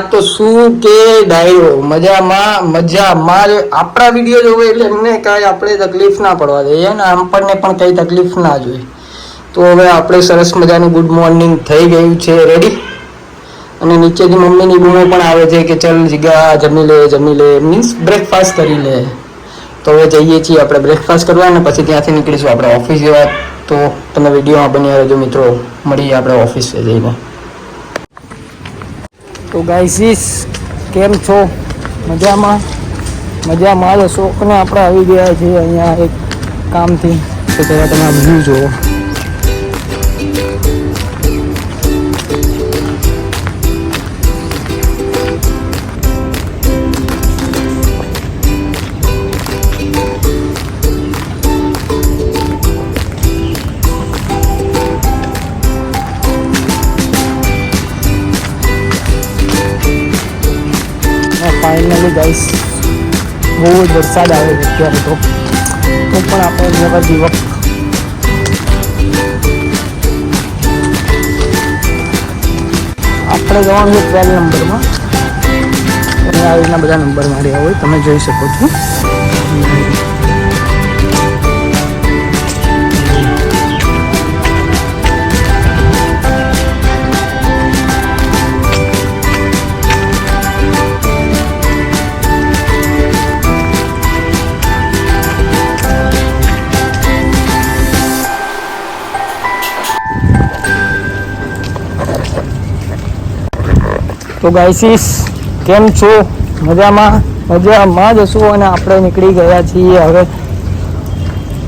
તો શું કે ડાયરો? મજામાં મજામાં આપણા વીડિયો જોવે એટલે એમને કાંઈ આપણે તકલીફ ના પડવા દઈએ અને આપણને પણ કંઈ તકલીફ ના જોઈએ. તો હવે આપણે સરસ મજાનું ગુડ મોર્નિંગ થઈ ગયું છે. રેડી અને નીચેથી મમ્મીની બૂમો પણ આવે છે કે ચલ જીગા, જમી લે જમી લે. મીન્સ બ્રેકફાસ્ટ કરી લે. તો હવે જઈએ છીએ આપણે બ્રેકફાસ્ટ કરવા અને પછી ત્યાંથી નીકળીશું આપણે ઓફિસ જવા. તો તમે વિડીયોમાં બન્યા રહેજો મિત્રો. મળીએ આપણે ઓફિસે જઈને. તો ગાઈસીસ કેમ છો? મજામાં? મજામાં જ શોખને આપણે આવી ગયા છીએ અહીંયા એક કામથી. તો પહેલાં તમે વ્યૂ જુઓ. ફાઇનલી ગાઈસ બહુ જ વરસાદ આવે અત્યારે તો. તો પણ આપણે નવા દિવસ આપણે જવાનું છે ટ્વેલ્વ નંબરમાં. રીતના બધા નંબર માર્યા હોય, તમે જોઈ શકો છો. તો ગાઈસીસ કેમ છો? મજામાં? મજામાં જ હશું અને આપણે નીકળી ગયા છીએ હવે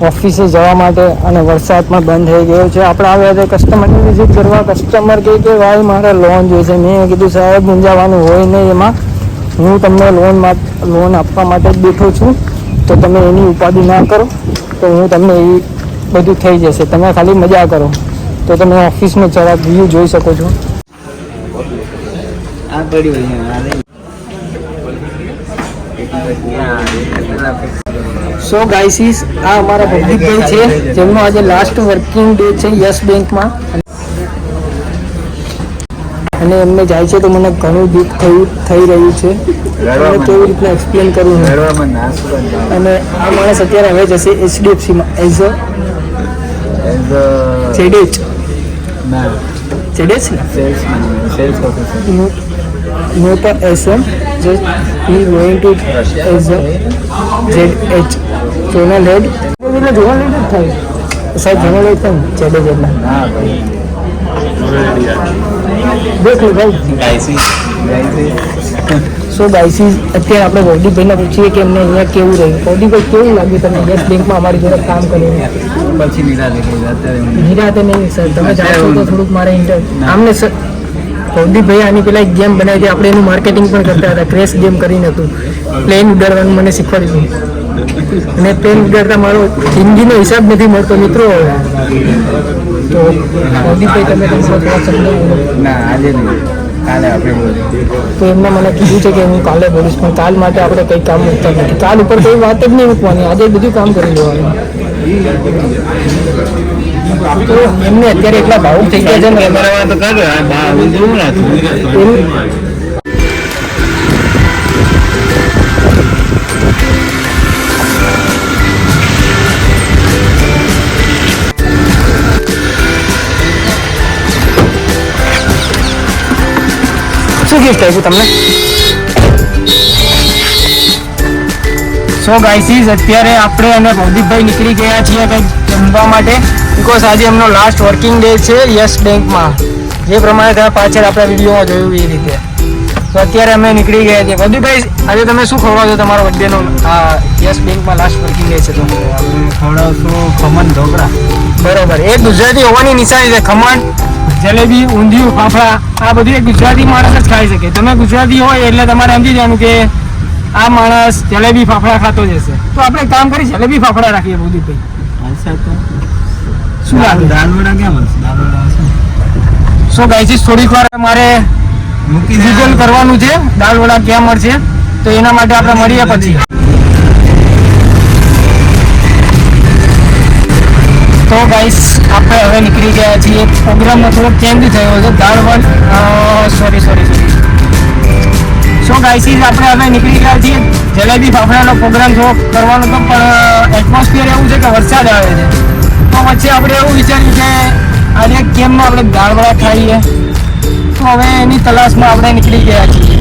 ઓફિસે જવા માટે અને વરસાદમાં બંધ થઈ ગયો છે. આપણે આવ્યા હતા કસ્ટમરની વિઝિટ કરવા કસ્ટમર કહે કે, ભાઈ, મારે લોન જોઈશે. મેં કીધું, સાહેબ, મૂંઝાવાનું હોય નહીં એમાં. હું તમને લોન લોન આપવા માટે જ બેઠો છું. તો તમે એની ઉપાધિ ના કરો. તો હું તમને એ બધું થઈ જશે. તમે ખાલી મજા કરો. તો તમે ઓફિસમાં જરાક વ્યૂ જોઈ શકો છો. આ પડ્યું છે સો ગાઈસીસ આ અમારા ભૌતિકભાઈ છે જેમનો આજે લાસ્ટ વર્કિંગ ડે છે યસ બેંકમાં. અને એમને જાય છે તો મને ઘણું દુઃખ થયું થઈ રહ્યું છે. મને કેવી રીતના એક્સપ્લેન કરવું અને આ માણસ અત્યારે હવે જશે એચડીએફસીમાં એઝ અ ચેડેચ જેડેચ ને. Sales officer not a SM, just he is going to a ZH. channel head. એટલે જોવા head જ થાય. સાહેબ zonal head થાય ને જેડે જેટલા હા ભાઈ. દેખ લો ભાઈ. ગાયસી. સો ગાઈસીસ અત્યારે આપણે ગૌડીભાઈને પૂછીએ કે એમને અહીંયા કેવું રહ્યું? ગૌડીભાઈ કેવું લાગ્યું તમે યસ બેંકમાં અમારી જોડે કામ કરીને પછી હું નિરાતે નહીં સર. તમે જાણો છો તો થોડુંક મારે ઇન્ટર આમને સર ગૌદીપભાઈ આની પેલા એક ગેમ બનાવી હતી. આપણે એનું માર્કેટિંગ પણ કરતા હતા. ક્રેશ ગેમ કરીને હતું. પ્લેન ઉડાડવાનું મને શીખવાડ્યું અને પ્લેન ઉડાડતા મારો જિંદગીનો હિસાબ નથી મળતો મિત્રો. હવે તો ગૌદીપભાઈ તમે થોડા સમજાવો. ના આજે નહીં. કાલે આપણે તો એમને મને કીધું છે કે હું કાલે બોલીશ પણ કાલ માટે આપણે કંઈ કામ મૂકતા નથી. કાલ ઉપર કોઈ વાત જ નહીં મૂકવાની. આજે બધું કામ કરી લેવાનું. એમને અત્યારે એટલા ભાવુક થઈ ગયા છે ને શું તો કાઢો છે તમને? સો ગાઈસીસ અત્યારે આપણે અને પ્રદીપભાઈ નીકળી ગયા છીએ કંઈક જમવા માટે. બિકોઝ આજે એમનો લાસ્ટ વર્કિંગ ડે છે યસ બેંકમાં. જે પ્રમાણે તમે પાછળ આપણા વિડીયોમાં જોયું એ રીતે. તો અત્યારે અમે નીકળી ગયા છીએ. પ્રદીપભાઈ આજે તમે શું ખવડાવશો તમારો બર્થડેનો આ યસ બેંકમાં લાસ્ટ વર્કિંગ ડે છે તો ખવડાવશું ખમણ ઢોકળા. બરોબર. એ ગુજરાતી હોવાની નિશાની છે. ખમણ જલેબી ઊંધિયું ફાફડા આ બધું એક ગુજરાતી માણસ જ ખાઈ શકે. તમે ગુજરાતી હોય એટલે તમારે સમજી જવાનું કે આ માણસ જલેબી ફાફડા ખાતો જ હશે. તો આપણે કામ કરી જલેબી ફાફડા રાખીએ પ્રદીપભાઈ અચ્છા તો શું લાગે? ક્યાં મળશે સો ગાઈસીસ થોડીક વાર મારે મૂકી કરવાનું છે. દાળ વડા ક્યાં મળશે તો એના માટે આપણે મળીએ પછી. તો ગાઈસ આપણે હવે નીકળી ગયા છીએ. પ્રોગ્રામમાં થોડોક ચેન્જ થયો છે. દાળ વડ સોરી સોરી સોરી ગાઈસીસ આપણે હવે નીકળી ગયા છીએ. જલેબી ફાફડાનો પ્રોગ્રામ થોડો કરવાનો તો પણ એટમોસ્ફિયર એવું છે કે વરસાદ આવે છે. તો વચ્ચે આપણે એવું વિચાર્યું કે આજે કેમમાં આપણે દાળ વડા ખાઈએ. તો હવે એની તલાશમાં આપણે નીકળી ગયા છીએ.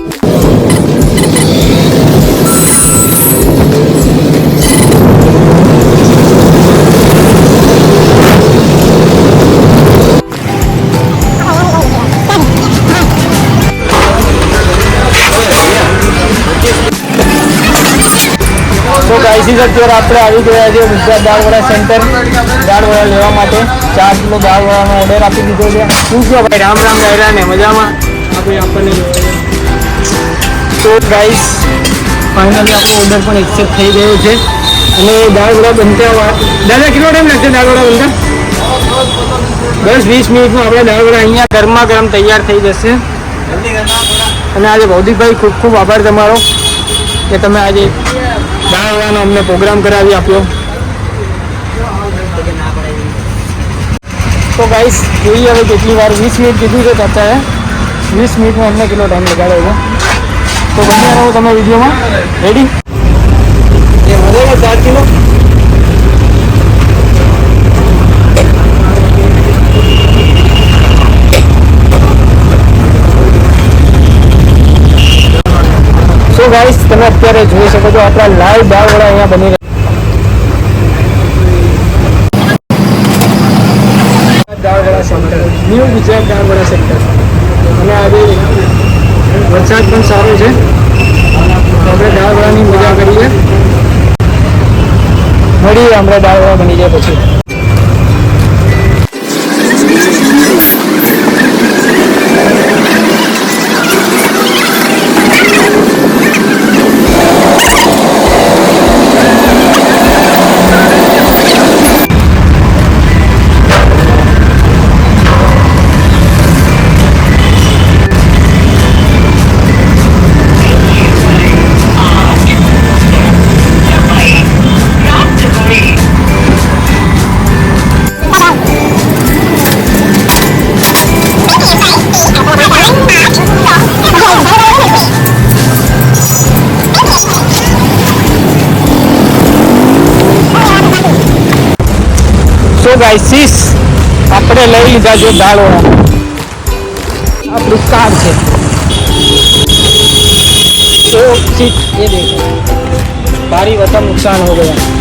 તો ગાઈસીસ અત્યારે આપણે આવી ગયા છે ગુજરાત દાળ વડા સેન્ટર. દાળ વડા લેવા માટે ચાર કિલો દાળ વડાનો ઓર્ડર આપી દીધો છે. શું છે ભાઈ, રામ રામ રાયરા ને મજામાં? આપણે આપણને તો ગાઈસ ફાઇનલી આપણો ઓર્ડર પણ એક્સેપ્ટ થઈ ગયો છે. અને દાળ વડા બનતા દાદા, કેટલો ટાઈમ લાગશે દાળ વડા બનતા દસ, વીસ મિનિટમાં આપણે દાળ વડા અહીંયા ગરમા ગરમ તૈયાર થઈ જશે. અને આજે ભૌતિકભાઈ, ખૂબ ખૂબ આભાર તમારો કે તમે આજે દાળ વડાનો અમને પ્રોગ્રામ કરાવી આપ્યો. તો ગાઈસ જોઈએ હવે કેટલી વાર વીસ મિનિટ કીધું છે ચાચાએ વીસ મિનિટમાં અમને કેટલો ટાઈમ લગાડ્યો છે તો બન્યા રહો તમે વિડીયોમાં રેડી એ વધેલો ચાર કિલો સો ગાઈસ તમે અત્યારે જોઈ શકો છો, આપણા લાઈવ દાળ વડા અહીંયા બની રહ્યા dal vada center new Gujarat Dangwada sector અને આજે વરસાદ પણ સારો છે. આપણે ડાંગવાડાની વડાની મજા કરીએ. મળીએ આપણે ડાંગવાડા બની જાય પછી. તો ગાઈસીસ આપણે લઈ લીધા છે દાળો આપણું કામ છે. તો સીટ એ દેખો. ભારી વતન નુકસાન હો ગયા.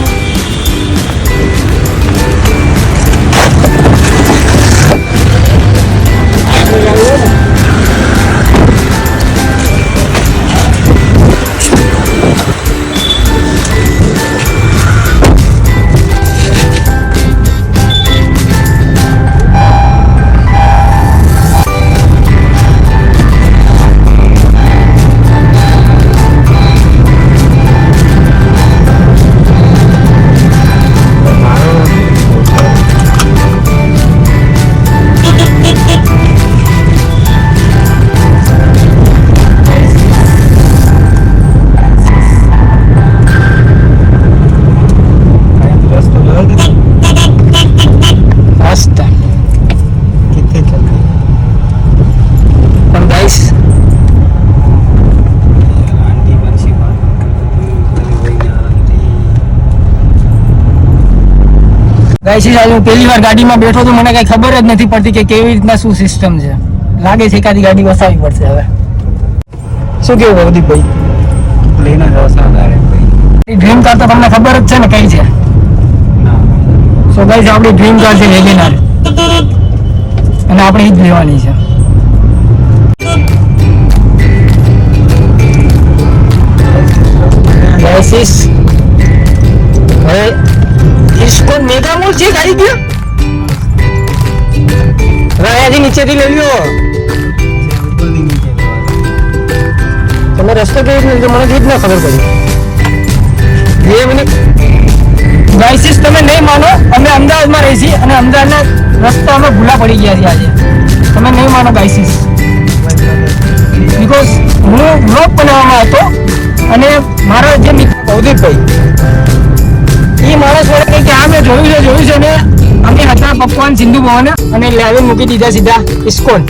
ગાઈસ આજે હું પહેલી વાર ગાડીમાં બેઠો તો મને કઈ ખબર જ નથી પડતી કે કેવી રીતના શું સિસ્ટમ છે. લાગે છે એકાદી ગાડી વસાવી પડશે હવે. શું કેવું ભવદીપભાઈ લઈને જશો ડાયરેક્ટ ડ્રીમ કાર તો તમને ખબર જ છે ને કઈ છે? સો ગાઈસ આપણી ડ્રીમ કાર છે વેગેનાર અને આપણે એ જ લેવાની છે. ગાઈસીસ ઇસ્કોન મેગા મોલ છે ગાડી ગયો? અહીંયાથી નીચેથી લઈ લ્યો. તમે રસ્તો કઈ રીતે મને જ ના ખબર પડી. બે મિનિટ ગાઈસીસ તમે નહીં માનો, અમે અમદાવાદમાં રહી છીએ અને અમદાવાદના રસ્તા અમે ભૂલા પડી ગયા છીએ આજે. તમે નહીં માનો ગાઈસીસ બીકોઝ હું બ્લોગ બનાવવામાં હતો અને મારો જે મિત્ર ભૌતિકભાઈ એ માણસ વડે કંઈક કે આ મેં જોયું છે જોયું છે ને. અમે હતા પપ્પાન સિંધુ ભવન અને લાવી મૂકી દીધા સીધા ઇસ્કોન.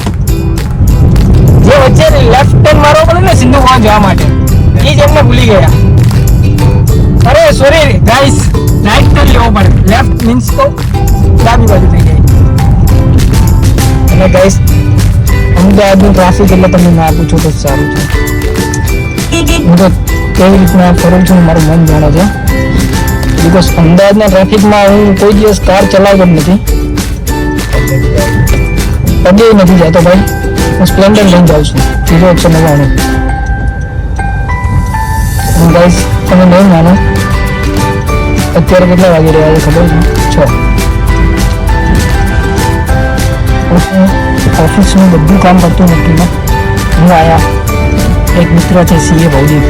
જે વચ્ચે લેફ્ટ ટર્ન મારવો પડે ને સિંધુ ભવન જવા માટે એ જ એમને ભૂલી ગયા. અરે સોરી ગાઈસ રાઈટ ટર્ન લેવો પડે. લેફ્ટ મીન્સ તો ડાબી બાજુ થઈ જાય. અને ગાઈસ અમદાવાદનું ટ્રાફિક એટલે તમે ના પૂછો તો સારું છે. હું તો કેવી રીતના ફરું છું મારું મન જાણે છે. બિકોઝ અમદાવાદના ટ્રાફિકમાં હું કોઈ દિવસ કાર ચલાવતો જ નથી પગે નથી જતો ભાઈ હું સ્પ્લેન્ડર લઈને જાઉં છું હીરો એકસો નવ્વાણું હું ગાઈસ તમે નહીં માનો અત્યારે કેટલા વાગી રહ્યા છે ખબર છે છ હું ઓફિસનું બધું કામ કરતું નથી હું આયા એક મિત્ર છે સીએ ભૌદીપ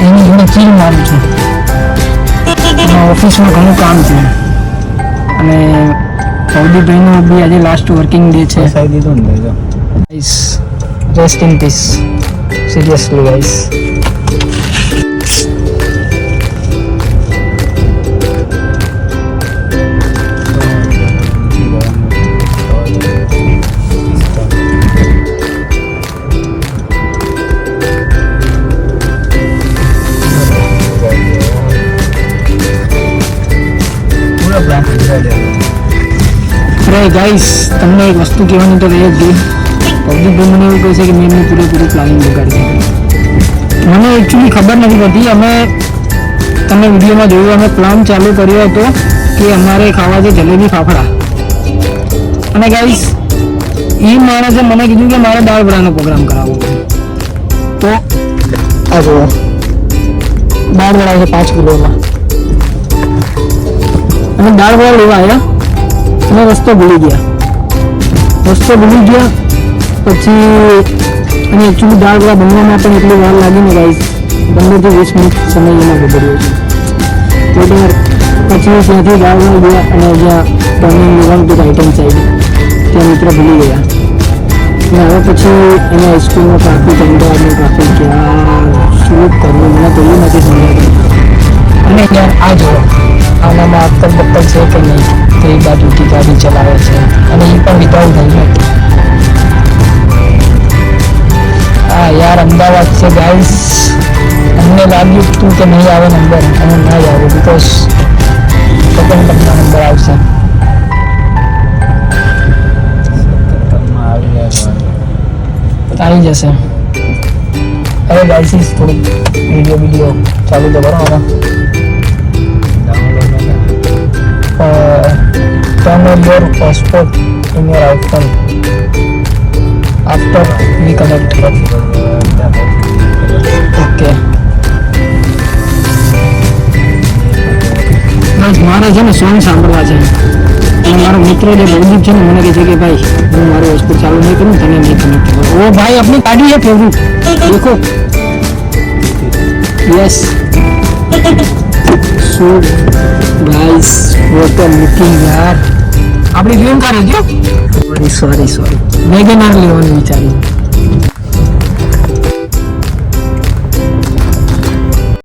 એની જોડે ચીલ મારું છું એમાં ઓફિસમાં ઘણું કામ છે. અને ભૌદીપભાઈનું બી આજે લાસ્ટ વર્કિંગ ડે છે. ફસાઈ દીધો ને ભાઈ તો. પીસ સિરિયસલી in અરે ગાઈસ તમને એક વસ્તુ કહેવાની તો રહે જ ગઈ. પબ્લિકભાઈ મને એવું કહે છે કે મેં પૂરેપૂરું પ્લાનિંગ બગાડી મને એકચ્યુઅલી ખબર નથી પડતી. અમે તમે વિડીયોમાં જોયું, અમે પ્લાન ચાલુ કર્યો હતો કે અમારે ખાવા છે જલેબી ફાફડા. અને ગાઈસ એ માણસે મને કીધું કે મારે દાળ વડાનો પ્રોગ્રામ કરાવવો તો આ દાળ વડા છે પાંચ કિલોમાં. અને દાળ વડા લેવા આવ્યા. અને રસ્તો ભૂલી ગયા. રસ્તો ભૂલી ગયા, પછી અને એકચ્યુઅલી દાળ વડા બનવામાં પણ એટલી વાર લાગી ને ગાઈસ પંદરથી વીસ મિનિટ સમય એમાં ગુજર્યો છે. તો પછી ત્યાંથી દાળ વડા ગયા અને જ્યાં તમે નિવાંતિક આઈટમ્સ આવી ત્યાં મિત્ર ભૂલી ગયા. અને હવે પછી એને હાઈસ્કૂલમાં ટ્રાફિક અમદાવાદની ટ્રાફિક કે શું કરવું? મને તો નથી સમજાતું. અને ત્યાં આ જો આનામાં અક્કલ બક્કલ છે કે નહીં, તે બાજુથી ગાડી ચલાવે છે. અને એ પણ વિધાઉટ હેલ્મેટ હા, યાર, અમદાવાદ છે ગાઈસ અમને લાગ્યું હતું કે નહીં આવે નંબર અને નહીં આવે બિકોઝ સેકન્ડ ટર્મનો નંબર આવશે. આવી તો જશે. હવે ગાઈસીસ થોડુંક વીડિયો વીડિયો ચાલુ તો download channel your hotspot in your iPhone after we connect okay બસ મારે છે ને સોંગ સાંભળવા છે અને મારો મિત્ર જે રણદીપ છે ને મને કહે છે કે ભાઈ હું મારું હોસ્પિટલ ચાલુ નહીં કરું તને નહીં કનેક્ટ કરું ઓ ભાઈ આપણી કાઢી છે પ્રભુ દેખો યસ છું ગાઈસ વોટ આર લુકિંગ યાર આપણી ડ્રીમ કાર હતી સોરી સોરી વેગેનાર લેવાનું વિચાર્યું